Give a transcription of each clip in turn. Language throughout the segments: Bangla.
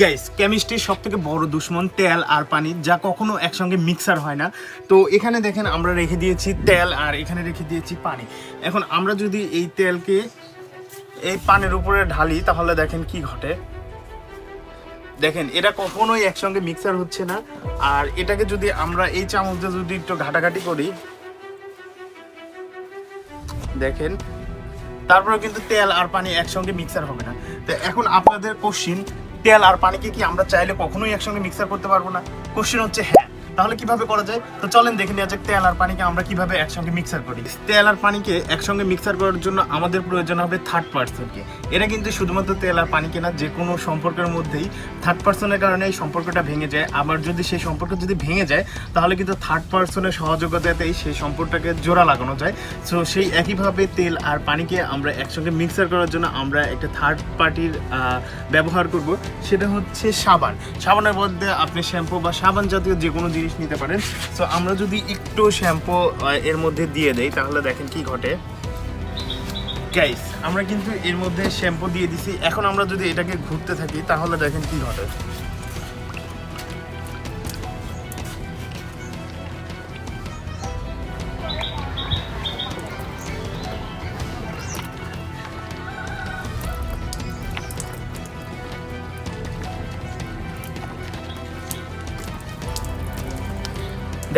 গাইস কেমিস্ট্রির সব থেকে বড় দুশ্মন তেল আর পানি, যা কখনো একসঙ্গে মিক্সার হয় না। তো এখানে দেখেন আমরা রেখে দিয়েছি তেল আর এখানে রেখে দিয়েছি পানি। এখন আমরা যদি এই তেলকে এই পানির উপরে ঢালি, তাহলে দেখেন কি ঘটে। দেখেন, এটা কখনোই একসঙ্গে মিক্সার হচ্ছে না। আর এটাকে যদি আমরা এই চামচ দিয়ে যদি একটু ঘাটাঘাটি করি, দেখেন তারপরে কিন্তু তেল আর পানি একসঙ্গে মিক্সার হবে না। তো এখন আপনাদের কোশ্চিন তেল আর পানিকে কি আমরা চাইলে কখনোই একসঙ্গে মিক্সার করতে পারব না? কোশ্চেন হচ্ছে হ্যাঁ। তাহলে কীভাবে করা যায়? তো চলেন দেখে নেওয়া যাক তেল আর পানিকে আমরা কীভাবে একসঙ্গে মিক্সার করি। তেল আর পানিকে একসঙ্গে মিক্সার করার জন্য আমাদের প্রয়োজন হবে থার্ড পার্সনকে এটা কিন্তু শুধুমাত্র তেল আর পানিকে না যে কোনো সম্পর্কের মধ্যেই থার্ড পার্সনের কারণে এই সম্পর্কটা ভেঙে যায়। আবার যদি সেই সম্পর্ক যদি ভেঙে যায়, তাহলে কিন্তু থার্ড পার্সনের সহযোগিতাতেই সেই সম্পর্কটাকে জোড়া লাগানো যায়। সো সেই একইভাবে তেল আর পানিকে আমরা একসঙ্গে মিক্সার করার জন্য আমরা একটা থার্ড পার্টির ব্যবহার করব। সেটা হচ্ছে সাবান। সাবানের মধ্যে আপনি শ্যাম্পু বা সাবান জাতীয় যে কোনো জিনিস নিতে পারেন। সো আমরা যদি একটু শ্যাম্পু এর মধ্যে দিয়ে দেই, তাহলে দেখেন কি ঘটে। গাইস আমরা কিন্তু এর মধ্যে শ্যাম্পু দিয়ে দিছি। এখন আমরা যদি এটাকে ঘুরতে থাকি, তাহলে দেখেন কি ঘটে।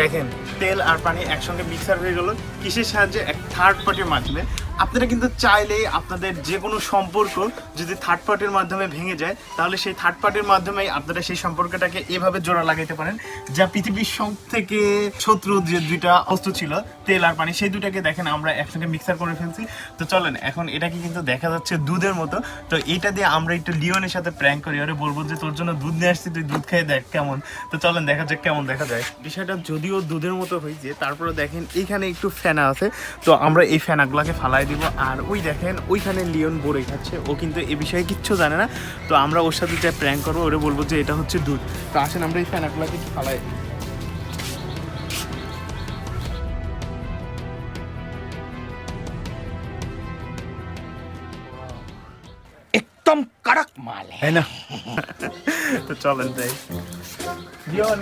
দেখেন তেল আর পানি একসঙ্গে মিক্সার হয়ে গেল। কিসের সাহায্যে এক থার্ড পার্টির মাধ্যমে আপনারা কিন্তু চাইলেই আপনাদের যে কোনো সম্পর্ক যদি থার্ড পার্টির মাধ্যমে ভেঙে যায়, তাহলে সেই থার্ড পার্টির মাধ্যমেই আপনারা সেই সম্পর্কটাকে এভাবে জোড়া লাগাইতে পারেন, যা পৃথিবীর সব থেকে শত্রু যে দুইটা অস্ত্র ছিল, তেল আর পানি, সেই দুটাকে দেখেন আমরা একসঙ্গে মিক্সার করে ফেলছি। তো চলেন, এখন এটাকে কিন্তু দেখা যাচ্ছে দুধের মতো। তো এটা দিয়ে আমরা একটু লিওনের সাথে প্র্যাঙ্ক করি আরে বলব যে তোর জন্য দুধ নিয়ে আসছি, তুই দুধ খেয়ে দেখ কেমন। তো চলেন, দেখা যাক কেমন দেখা যায়। বিষয়টা যদিও দুধের মতো হয়েছে, তারপরে দেখেন এইখানে একটু ফেনা আছে। তো আমরা এই ফেনাগুলোকে ফালাই দিব আর ওই দেখেন ওইখানে লিওন বড়ে খাচ্ছে ও কিন্তু এ বিষয়ে কিচ্ছু জানে না তো আমরা ওর সাথে যা প্র্যাঙ্ক করবো ওরে বলবো যে এটা হচ্ছে দুধ তো আসেন আমরা এই ফেনাগুলোকে একটু ফালাই দিই। एकदम कड़क माल है তাই না তো চলেন যাই লিওন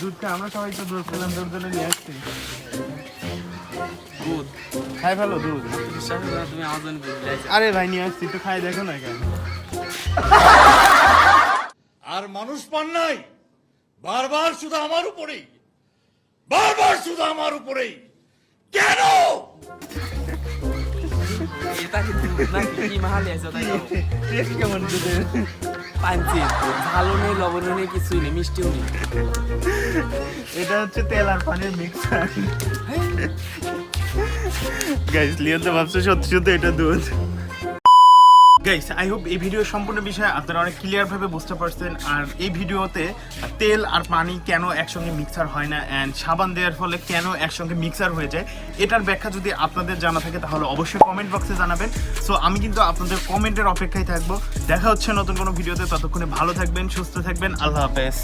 দুধটা আমরা সবাই তো দুধ খেলাম দুধ জন্য নিয়ে আসছি দুধ। খাই ভালো দুধ। বিশ্বাস না, তুমি আমার জন্য দুধ আরে ভাই নিয়ে আসছি একটু খাই দেখো না কেন। আর মানুষ পান নাই। বারবার শুধু আমার উপরেই। বারবার শুধু আমার উপরেই। কেন? এটা কি কি মাহালি আছে তাই টেস্ট কেমন দুধের? পাঞ্চি ভালো নেই লবণ নেই কিছুই নেই মিষ্টিও নেই। এটা হচ্ছে তেল আর পানির মিক্সার গাইস লিওন তো ভাবছে সত্যি সত্যি এটা দুধ। গাইস আই হোপ এই ভিডিও সম্পূর্ণ বিষয়ে আপনারা অনেক ক্লিয়ার ভাবে বুঝতে পারছেন। আর এই ভিডিওতে তেল আর পানি কেন একসঙ্গে মিক্সার হয় না অ্যান্ড সাবান দেওয়ার ফলে কেন একসঙ্গে মিক্সার হয়ে যায়, এটার ব্যাখ্যা যদি আপনাদের জানা থাকে তাহলে অবশ্যই কমেন্ট বক্সে জানাবেন। সো আমি কিন্তু আপনাদের কমেন্টের অপেক্ষায় থাকব। দেখা হচ্ছে নতুন কোনো ভিডিওতে ততক্ষণে ভালো থাকবেন, সুস্থ থাকবেন, আল্লাহ হাফেজ।